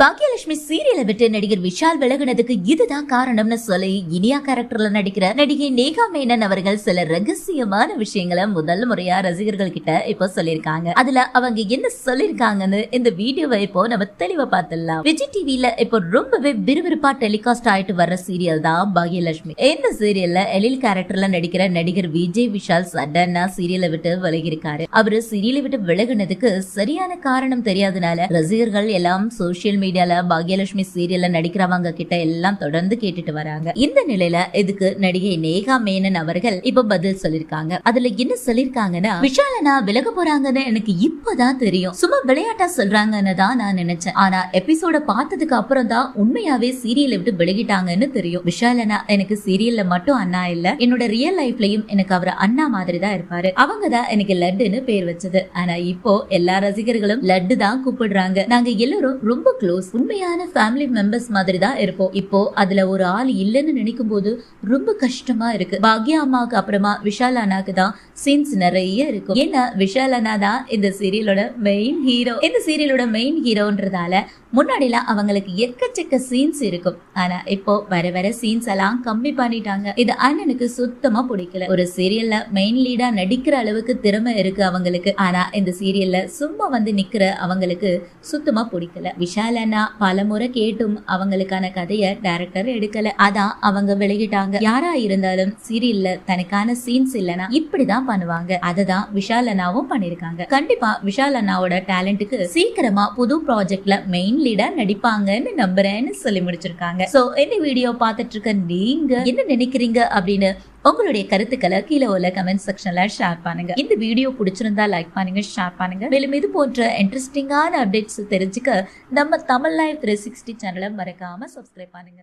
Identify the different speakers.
Speaker 1: பாக்யலட்சுமி சீரியலை விட்டு நடிகர் விஷால் விலகுனதுக்கு இதுதான் காரணம்னு சொல்லி இனியா கேரக்டர்ல நடிக்கிற நடிகை நேகா மேனன் அவர்கள் சில ரகசியமான விஷயங்களை முதல் முறையா ரசிகர்கள் கிட்ட இப்போ சொல்லியிருக்காங்க. அதுல அவங்க என்ன சொல்லிருக்காங்கன்னு இந்த வீடியோவை இப்போ நம்ம தெளிவா பார்த்துடலாம். விஜய் டிவில இப்போ ரொம்பவே விறுவிறுப்பா டெலிகாஸ்ட் ஆயிட்டு வர்ற சீரியல் தான் பாக்யலட்சுமி. இந்த சீரியல்ல எழில் கேரக்டர்ல நடிக்கிற நடிகர் விஜய் விஷால் சடனா சீரியலை விட்டு விலகியிருக்காரு. அவரு சீரியலை விட்டு விலகுனதுக்கு சரியான காரணம் தெரியாதனால ரசிகர்கள் எல்லாம் சோசியல் மீடியால பாக்யலட்சுமி சீரியல்ல நடிக்கிறவங்க கிட்ட எல்லாம் தொடர்ந்து கேட்டுட்டு வராங்க. இந்த நிலையில இதுக்கு நடிகை நேகா மேனன் அவர்கள் இப்ப பதில் சொல்லிருக்காங்க. அதுல என்ன சொல்லிருக்காங்கன்னா விஷாலனா விலக போறாங்கன்னு எனக்கு இப்பதான் தெரியும். சும்மா விளையாட்டா சொல்றாங்கன்னு தான் நான் நினைச்சேன். ஆனா எபிசோட பார்த்ததுக்கு அப்புறம் தான் உண்மையாவே சீரியலை விட்டு விலகிட்டாங்கன்னு தெரியும். விஷாலனா எனக்கு சீரியல்ல மட்டும் அண்ணா இல்ல. என்னோட ரியல் லைஃப்லயும் எனக்கு அவர் அண்ணா மாதிரி தான் இருப்பாரு. அவங்க தான் எனக்கு லட்டுன்னு பேர் வச்சது. ஆனா இப்போ எல்லா ரசிகர்களும் லட்டு தான் கூப்பிடுறாங்க. நாங்க எல்லாரும் ரொம்ப க்ளோஸ் உண்மையான ஃபேமிலி மெம்பர்ஸ் மாதிரி தான் இருப்போம் இப்போ அதுல ஒரு ஆள் இல்லைன்னு நினைக்கும் போது ரொம்ப கஷ்டமா இருக்கு. பாக்யா அம்மாவுக்கு அப்புறமா விஷால் அண்ணாக்கு தான் சீன்ஸ் நிறைய இருக்கும். ஏன்னா விஷால் அண்ணா தான் இந்த சீரியலோட மெயின் ஹீரோ இந்த சீரியலோட மெயின் ஹீரோன்றதால முன்னாடிலாம் அவங்களுக்கு எக்கச்சக்க சீன்ஸ் இருக்கும். ஆனா இப்போ வர வர சீன்ஸ் எல்லாம் கம்மி பண்ணிட்டாங்க. இது அண்ணனுக்கு சுத்தமா பிடிக்கல. ஒரு சீரியல்ல மெயின் லீடா நடிக்கிற அளவுக்கு திறமை இருக்கு அவங்களுக்கு. ஆனா இந்த சீரியல்ல சும்மா வந்து நிக்கிற அவங்களுக்கு சுத்தமா பிடிக்கல. விஷால அண்ணா பலமுறை கேட்டும் அவங்களுக்கான கதைய டைரக்டர் எடுக்கல. அதான் அவங்க விலகிட்டாங்க. யாரா இருந்தாலும் சீரியல்ல தனக்கான சீன்ஸ் இல்லனா இப்படிதான் பண்ணுவாங்க. அததான் விஷால் அண்ணாவும் பண்ணிருக்காங்க. கண்டிப்பா விஷால் அண்ணாவோட டேலண்ட்டுக்கு சீக்கிரமா புது ப்ராஜெக்ட்ல மெயின் லீடா நடிப்பாங்கன்னு நம்புறேன்னு சொல்லி முடிச்சிருக்காங்க. சோ இந்த வீடியோ பார்த்துட்டு இருக்க நீங்க என்ன நினைக்கிறீங்க அப்படின்னு உங்களுடைய கருத்துக்களை கீழே உள்ள கமெண்ட் செக்ஷன்ல ஷேர் பண்ணுங்க. இந்த வீடியோ பிடிச்சிருந்தா லைக் பண்ணுங்க ஷேர் பண்ணுங்க. மேலும் இது போன்ற இன்ட்ரெஸ்டிங்கான அப்டேட்ஸ் தெரிஞ்சுக்க நம்ம தமிழ் லைஃப் த்ரீ சிக்ஸ்டி சேனலை மறக்காம சப்ஸ்கிரைப் பண்ணுங்க.